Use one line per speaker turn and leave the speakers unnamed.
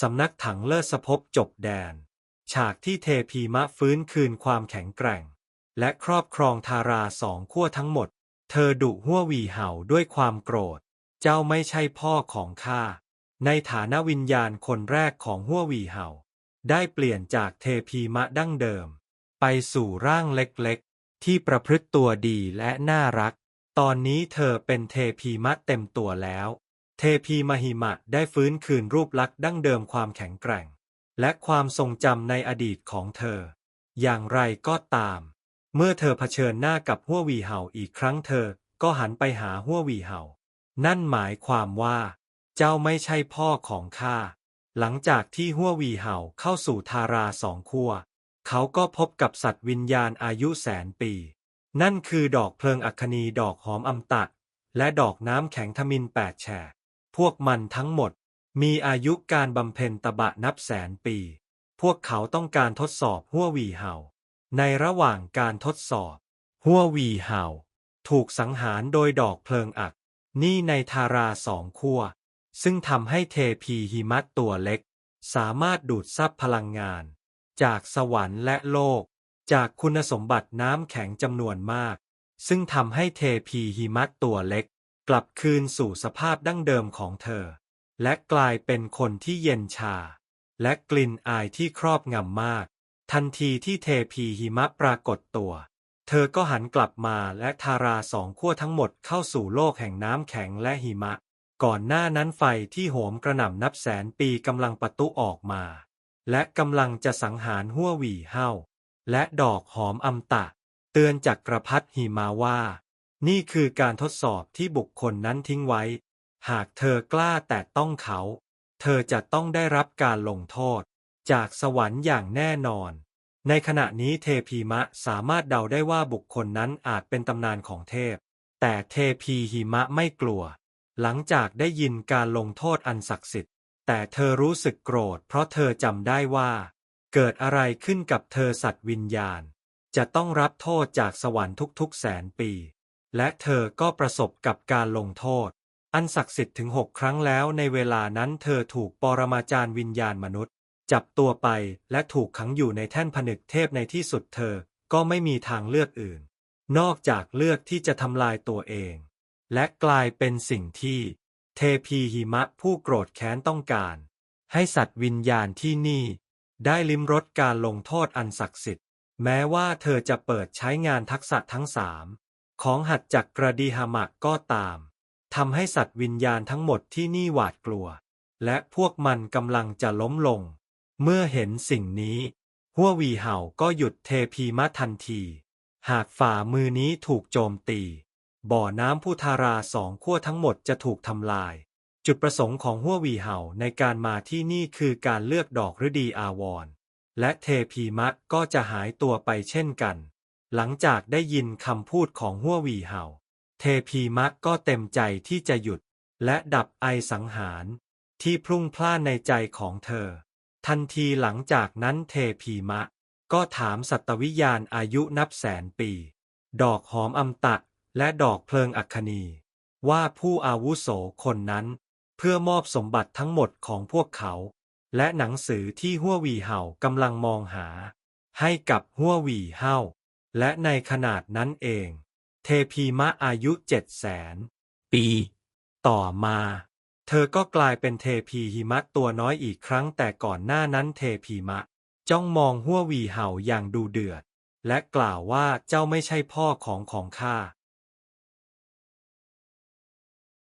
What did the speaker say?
สำนักถังเลิศภพจบแดน ฉากที่เทพีมะฟื้นคืนความแข็งแกร่ง และครอบครองทาราสองขั้วทั้งหมด เธอดุหัววีเห่าด้วยความโกรธ เจ้าไม่ใช่พ่อของข้า ในฐานะวิญญาณคนแรกของหัววีเห่า ได้เปลี่ยนจากเทพีมะดั้งเดิม ไปสู่ร่างเล็กๆ ที่ประพฤติตัวดีและน่ารัก ตอนนี้เธอเป็นเทพีมะเต็มตัวแล้ว เทพีมหิมะได้ฟื้นคืนรูปลักษณ์ดั้งเดิมความแข็งแกร่ง และความทรงจำในอดีตของเธอ อย่างไรก็ตาม เมื่อเธอเผชิญหน้ากับหัววีเห่าอีกครั้งเธอก็หันไปหาหัววีเห่า นั่นหมายความว่า เจ้าไม่ใช่พ่อของข้า หลังจากที่หัววีเห่าเข้าสู่ทาราสองขั้วเขาก็พบกับสัตว์วิญญาณอายุแสนปี นั่นคือดอกเพลิงอัคคณีดอกหอมอมตะ และดอกน้ำแข็งทมินแปดแฉก พวกมันทั้งหมดมีอายุการบำเพ็ญตบะนับแสนปี พวกเขาต้องการทดสอบหัววีเห่า ในระหว่างการทดสอบหัววีเห่า ถูกสังหารโดยดอกเพลิงอัก นี่ในทาราสองขั้ว ซึ่งทำให้เทพีหิมะตัวเล็ก สามารถดูดซับพลังงาน จากสวรรค์และโลก จากคุณสมบัติน้ำแข็งจำนวนมาก ซึ่งทำให้เทพีหิมะตัวเล็ก กลับคืนสู่สภาพดั้งเดิมของเธอ และกลายเป็นคนที่เย็นชา และกลิ่นอายที่ครอบงำมาก ทันทีที่เทพีหิมะปรากฏตัว เธอก็หันกลับมาและทาราสองขั้วทั้งหมดเข้าสู่โลกแห่งน้ำแข็งและหิมะ ก่อนหน้านั้นไฟที่โหมกระหน่ำนับแสนปีกำลังปะทุออกมา และกำลังจะสังหารหัวหวีเฮาและดอกหอมอมตะ เตือนจากกระพัดหิมาว่า นี่คือการทดสอบที่บุคคลนั้นทิ้งไว้ หากเธอกล้าแตะต้องเขา เธอจะต้องได้รับการลงโทษ จากสวรรค์อย่างแน่นอน ในขณะนี้เทพีมะสามารถเดาได้ว่าบุคคลนั้นอาจเป็นตำนานของเทพ แต่เทพีหิมะไม่กลัว หลังจากได้ยินการลงโทษอันศักดิ์สิทธิ์ แต่เธอรู้สึกโกรธ เพราะเธอจำได้ว่า เกิดอะไรขึ้นกับเธอสัตว์วิญญาณ จะต้องรับโทษจากสวรรค์ทุกๆแสนปี และเธอก็ประสบกับการลงโทษ อันศักดิ์สิทธิ์ถึงหกครั้งแล้วในเวลานั้นเธอถูกปรมาจารย์วิญญาณมนุษย์ จับตัวไปและถูกขังอยู่ในแท่นผนึกเทพในที่สุดเธอก็ไม่มีทางเลือกอื่น นอกจากเลือกที่จะทำลายตัวเอง และกลายเป็นสิ่งที่ เทพีหิมะผู้โกรธแค้นต้องการ ให้สัตว์วิญญาณที่นี่ ได้ลิ้มรสการลงโทษอันศักดิ์สิทธิ์ แม้ว่าเธอจะเปิดใช้งานทักษะทั้งสาม ของหัดจักกระดีหามะก็ตามทำให้สัตว์วิญญาณทั้งหมดที่นี่หวาดกลัว และพวกมันกำลังจะล้มลง เมื่อเห็นสิ่งนี้ หัววีเห่าก็หยุดเทพีมะทันที หากฝ่ามือนี้ถูกโจมตี บ่อน้ำพุทาราสองขั้วทั้งหมดจะถูกทำลาย จุดประสงค์ของหัววีเห่าในการมาที่นี่คือการเลือกดอกฤดีอาวร และเทพีมะก็จะหายตัวไปเช่นกัน หลังจากได้ยินคำพูดของหัววีเห่า เทพีมะก็เต็มใจที่จะหยุด และดับไอสังหาร ที่พรุ่งพล่านในใจของเธอ ทันทีหลังจากนั้นเทพีมะ ก็ถามสัตวิญญาณอายุนับแสนปี ดอกหอมอมตะและดอกเพลิงอัคคณีว่าผู้อาวุโสคนนั้น เพื่อมอบสมบัติทั้งหมดของพวกเขา และหนังสือที่หัววีเห่ากำลังมองหา ให้กับหัววีเห่า และในขนาดนั้นเอง เทพีมะอายุเจ็ดแสนปี ต่อมา เธอก็กลายเป็นเทพีหิมะตัวน้อยอีกครั้งแต่ก่อนหน้านั้นเทพีมะ จ้องมองหัววีเห่าอย่างดูเดือด และกล่าวว่าเจ้าไม่ใช่พ่อของของข้า